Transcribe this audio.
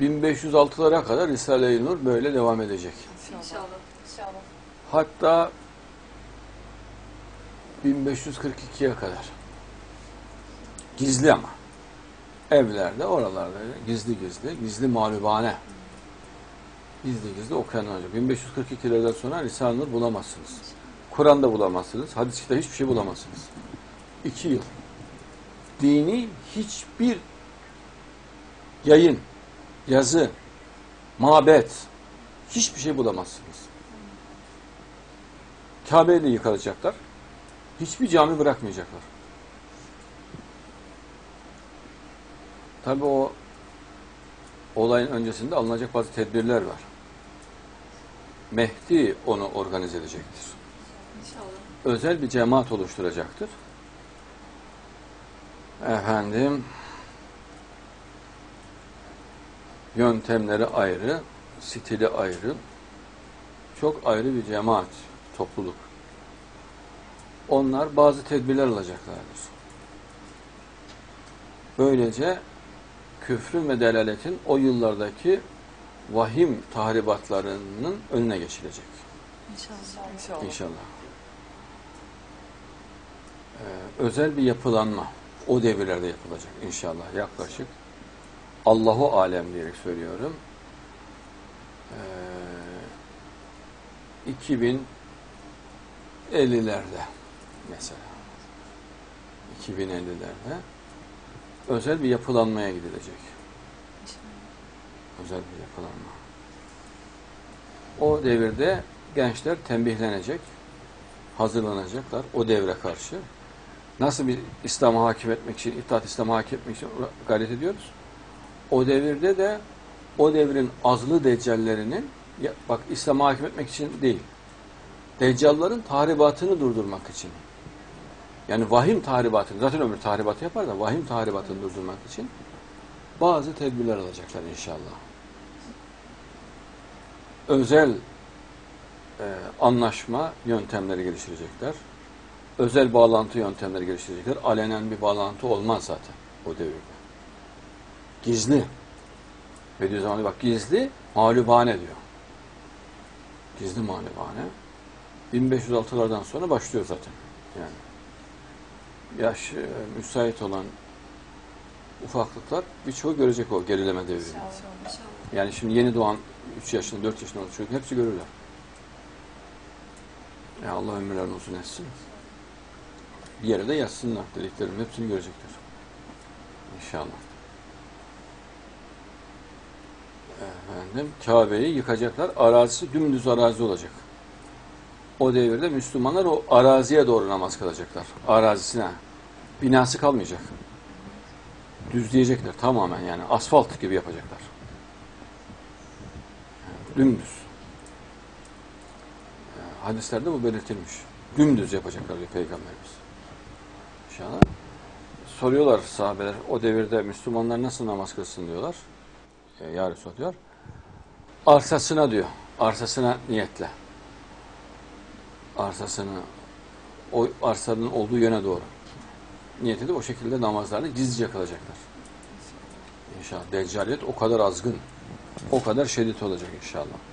1506'lara kadar Risale-i Nur böyle devam edecek. İnşallah. İnşallah. Hatta 1542'ye kadar. Gizli ama. Evlerde, oralarda gizli gizli, gizli mağlubane. Gizli gizli okuyanlar olacak. 1542'lerden sonra Risale-i Nur bulamazsınız. Kur'an'da bulamazsınız. Hadis kitabı hiçbir şey bulamazsınız. İki yıl. Dini hiçbir yayın, yazı, mabet, hiçbir şey bulamazsınız. Kabe'yi de yıkılacaklar. Hiçbir cami bırakmayacaklar. Tabi o olayın öncesinde alınacak bazı tedbirler var. Mehdi onu organize edecektir. İnşallah. Özel bir cemaat oluşturacaktır. Efendim yöntemleri ayrı, stili ayrı, çok ayrı bir cemaat, topluluk. Onlar bazı tedbirler alacaklardır. Böylece küfrün ve delaletin o yıllardaki vahim tahribatlarının önüne geçilecek. İnşallah. İnşallah. İnşallah. Ee, özel bir yapılanma o devirlerde yapılacak inşallah yaklaşık. Allahu alem diyerek söylüyorum. Ee, 2050'lerde mesela 2050'lerde özel bir yapılanmaya gidilecek. Özel bir yapılanma. O devirde gençler tembihlenecek, hazırlanacaklar o devre karşı. Nasıl bir İslam'a hakim etmek için, İttihat İslam'a hakim etmek için gayret ediyoruz? O devirde de o devrin azlı deccallerinin, ya bak İslam'a hakim etmek için değil, deccalların tahribatını durdurmak için. Yani vahim tahribatını, zaten ömür tahribatı yapar da vahim tahribatını durdurmak için bazı tedbirler alacaklar inşallah. Özel e, anlaşma yöntemleri geliştirecekler. Özel bağlantı yöntemleri geliştirecekler. Alenen bir bağlantı olmaz zaten o devirde. Gizli. Bediüzzaman bak gizli mağlubane diyor. Gizli mağlubane. 1506'lardan sonra başlıyor zaten. Yani yaş e, müsait olan ufaklıklar birçoğu görecek o gerileme devrini. Yani şimdi yeni doğan 3 yaşında, 4 yaşında olan çocuk hepsi görürler. Ya Allah ömürlerini uzun etsin. Bir yere de yazsınlar dediklerim hepsini görecekler. İnşallah. Efendim, Kabe'yi yıkacaklar. Arazisi dümdüz arazi olacak. O devirde Müslümanlar o araziye doğru namaz kılacaklar. Arazisine. Binası kalmayacak. Düzleyecekler tamamen yani asfalt gibi yapacaklar. Dümdüz. Hadislerde bu belirtilmiş. Dümdüz yapacaklar diyor Peygamberimiz. İnşallah. Soruyorlar sahabeler o devirde Müslümanlar nasıl namaz kılsın diyorlar. E, ya Resulallah diyor. Arsasına diyor. Arsasına niyetle. Arsasını o arsanın olduğu yöne doğru. Niyet edip o şekilde namazlarını gizlice kılacaklar. İnşallah. Deccaliyet o kadar azgın. O kadar şiddet olacak inşallah.